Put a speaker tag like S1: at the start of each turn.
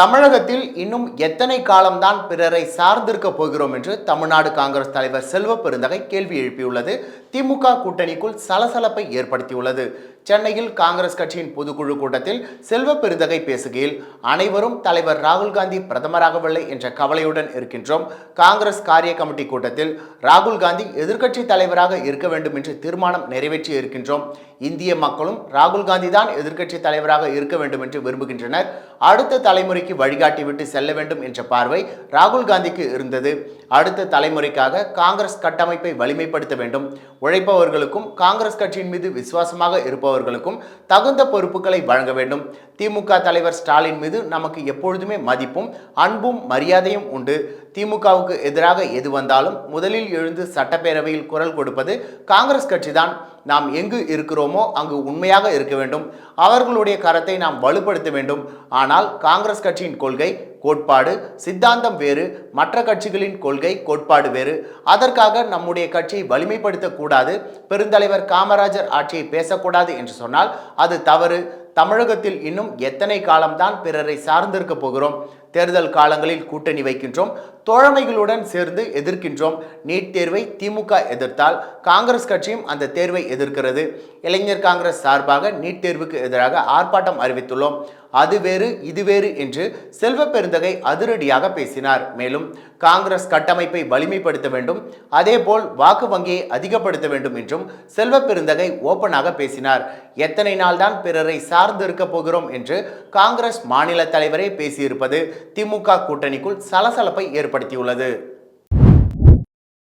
S1: தமிழகத்தில் இன்னும் எத்தனை காலம்தான் பிறரை சார்ந்திருக்க போகிறோம் என்று தமிழ்நாடு காங்கிரஸ் தலைவர் செல்வ பெருந்தகை கேள்வி எழுப்பியுள்ளது. திமுக கூட்டணிக்குள் சலசலப்பை ஏற்படுத்தியுள்ளது. சென்னையில் காங்கிரஸ் கட்சியின் பொதுக்குழு கூட்டத்தில் செல்வ பெருந்தகை பேசுகையில் அனைவரும் தலைவர் ராகுல் காந்தி பிரதமராகவில்லை என்ற கவலையுடன் இருக்கின்றோம். காங்கிரஸ் காரிய கமிட்டி கூட்டத்தில் ராகுல் காந்தி எதிர்க்கட்சி தலைவராக இருக்க வேண்டும் என்று தீர்மானம் நிறைவேற்றி இருக்கின்றோம். இந்திய மக்களும் ராகுல் காந்தி தான் எதிர்க்கட்சி தலைவராக இருக்க வேண்டும் என்று விரும்புகின்றனர். அடுத்த தலைமுறைக்கு வழிகாட்டிவிட்டு செல்ல வேண்டும் என்ற பார்வை ராகுல் காந்திக்கு இருந்தது. அடுத்த தலைமுறைக்காக காங்கிரஸ் கட்டமைப்பை வலிமைப்படுத்த வேண்டும். உழைப்பவர்களுக்கும் காங்கிரஸ் கட்சியின் மீது விசுவாசமாக இருப்பவர்களுக்கும் தகுந்த பொறுப்புகளை வழங்க வேண்டும். திமுக தலைவர் ஸ்டாலின் மீது நமக்கு எப்பொழுதுமே மதிப்பும் அன்பும் மரியாதையும் உண்டு. திமுகவுக்கு எதிராக எது வந்தாலும் முதலில் எழுந்து சட்டப்பேரவையில் குரல் கொடுப்பது காங்கிரஸ் கட்சிதான். நாம் எங்கு இருக்கிறோமோ அங்கு உண்மையாக இருக்க வேண்டும். அவர்களுடைய கரத்தை நாம் வலுப்படுத்த வேண்டும். ஆனால் காங்கிரஸ் கட்சியின் கொள்கை கோட்பாடு சித்தாந்தம் வேறு மற்ற கட்சிகளின் கொள்கை கோட்பாடு வேறு. அதற்காக நம்முடைய கட்சியை வலிமைப்படுத்தக்கூடாது பெருந்தலைவர் காமராஜர் ஆட்சியை பேசக்கூடாது என்று சொன்னால் அது தவறு. தமிழகத்தில் இன்னும் எத்தனை காலம்தான் பிறரை சார்ந்திருக்க போகிறோம். தேர்தல் காலங்களில் கூட்டணி வைக்கின்றோம். தோழமைகளுடன் சேர்ந்து எதிர்க்கின்றோம். நீட் தேர்வை திமுக எதிர்த்தால் காங்கிரஸ் கட்சியும் அந்த தேர்வை எதிர்க்கிறது. இளைஞர் காங்கிரஸ் சார்பாக நீட் தேர்வுக்கு எதிராக ஆர்ப்பாட்டம் அறிவித்துள்ளோம். அது வேறு இது வேறு என்று செல்வ பெருந்தகை அதிரடியாக பேசினார். மேலும் காங்கிரஸ் கட்டமைப்பை வலிமைப்படுத்த வேண்டும். அதேபோல் வாக்கு வங்கியை அதிகப்படுத்த வேண்டும் என்றும் செல்வ பெருந்தகை ஓப்பனாக பேசினார். எத்தனை நாள்தான் பிறரை சார்ந்து இருக்க போகிறோம் என்று காங்கிரஸ் மாநில தலைவரே பேசியிருப்பது திமுக கூட்டணிக்குள் சலசலப்பை ஏற்படுத்தியுள்ளது.